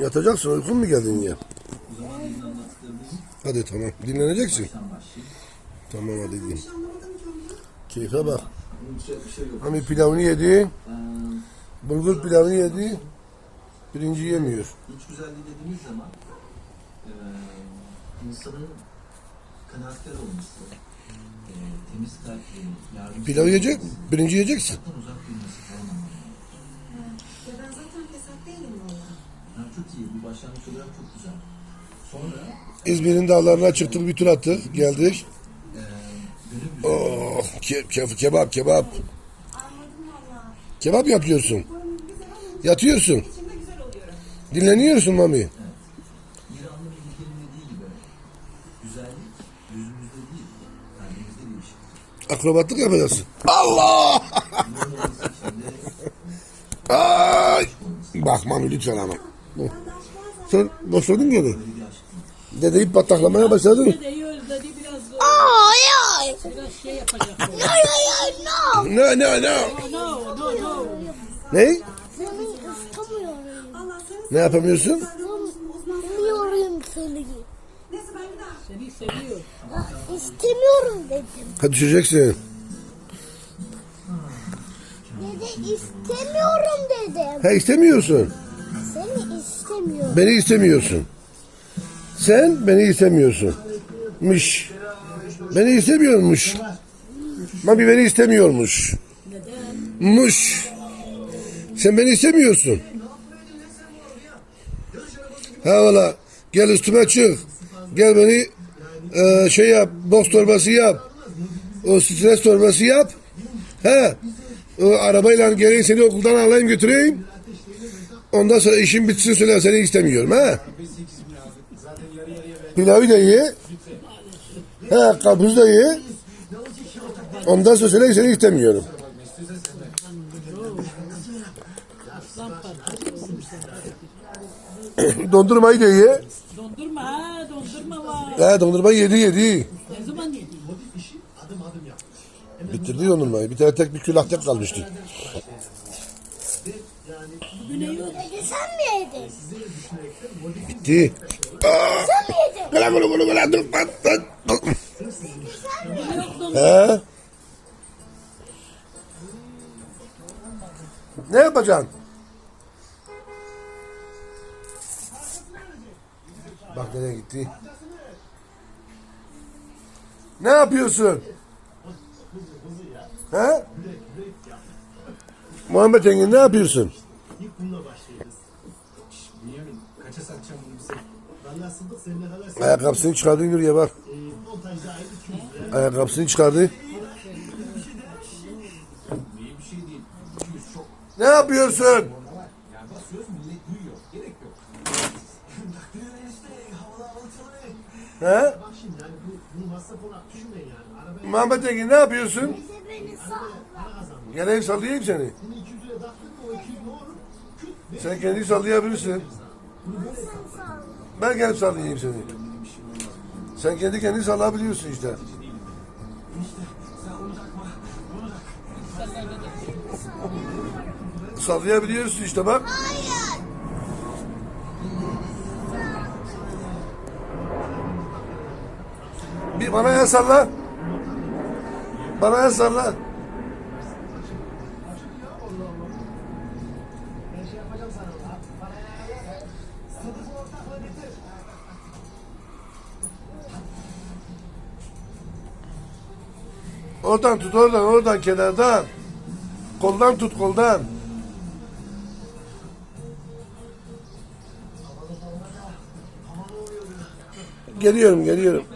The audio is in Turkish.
Yatacaksın uykun mu geldin ya? Hadi tamam. Dinleneceksin. Tamam hadi gidelim. Keyfe bak. Hani pilavını yedi. Bulgur pilavını yedi. Birinci yemiyor. İç güzelliği dediğimiz zaman eee insanın kanaatkar olması, eee temiz kalpli, yardımcı Pilavı yiyecek. Birinci yiyeceksin. Başlangıç olarak çok güzel. Sonra İzmir'in dağlarına çıktık bir tur attık. Geldik. eee gönül Oh, ke- ke- kebap kebap. Kebap yapıyorsun. Yatıyorsun. içimde güzel oluyorum. Dinleniyorsun mami. Akrobatlık yapacaksın. Allah! Ay! Bak mami lütfen ama. Sen boşladın gene. Dedeyi pataklamaya başladın. Dedeyi özledi biraz Ay ay. biraz şey yapacak. No no no no. No no no. Ne? Yapamıyorsun? İstemiyorum seni. Seni seviyor. İstemiyorum dedim. Hadi düşeceksin. Dede istemiyorum dedim. Ha istemiyorsun. Beni istemiyorsun. Sen beni istemiyorsun. Mış. Beni istemiyormuş. Mami beni istemiyormuş. Muş. Sen beni istemiyorsun. Ha valla. Gel üstüme çık. Gel beni e, şey yap. Boks torbası yap. O stres torbası yap. He. O arabayla geleyim seni okuldan alayım götüreyim. Ondan sonra işim bitsin söyle seni istemiyorum ha. Pilavı da ye. He karpuzu da ye. Ondan sonra söyle seni istemiyorum. Dondurmayı da ye. Dondurma ha dondurma var. He dondurma yedi yedi. Ne zaman yedin? Bitirdi dondurmayı. Bir tane tek bir külahtek kalmıştı. Yok? Dede sen mi yedin? Bitti. Sen mi yedin? Gel gel gel gel dur pat pat. He? Ne yapacaksın? Bak nereye gitti. Ne yapıyorsun? He? Muhammed Engin ne yapıyorsun? İlk bununla başlayacağız. Bünyamin kaça satacağım bunu bize? Vallahi Sıddık senin ne kadar sen Ayakkabısını çıkardı yürüye bak. e, montajda aylık 200 lira. Ayakkabısını çıkardı. İyi bir şey değil. 200 çok. Ne yapıyorsun? Yani basıyoruz millet duyuyor. Gerek yok. He? Bak şimdi yani bu, bunun masraf olarak düşünmeyin yani. Arabaya Muhammed Engin ne yapıyorsun? Dede beni sağ. Geleyim sallayayım seni. Bunu 200 liraya taktın mı o 200 ne olur? Sen kendi sallayabilirsin. Ben gelip sallayayım seni. Sen kendi kendini sallayabiliyorsun işte. Sallayabiliyorsun işte bak. Hayır. Bir bana el salla. Bana el salla. Oradan tut oradan oradan kenardan. Koldan tut koldan. Geliyorum geliyorum.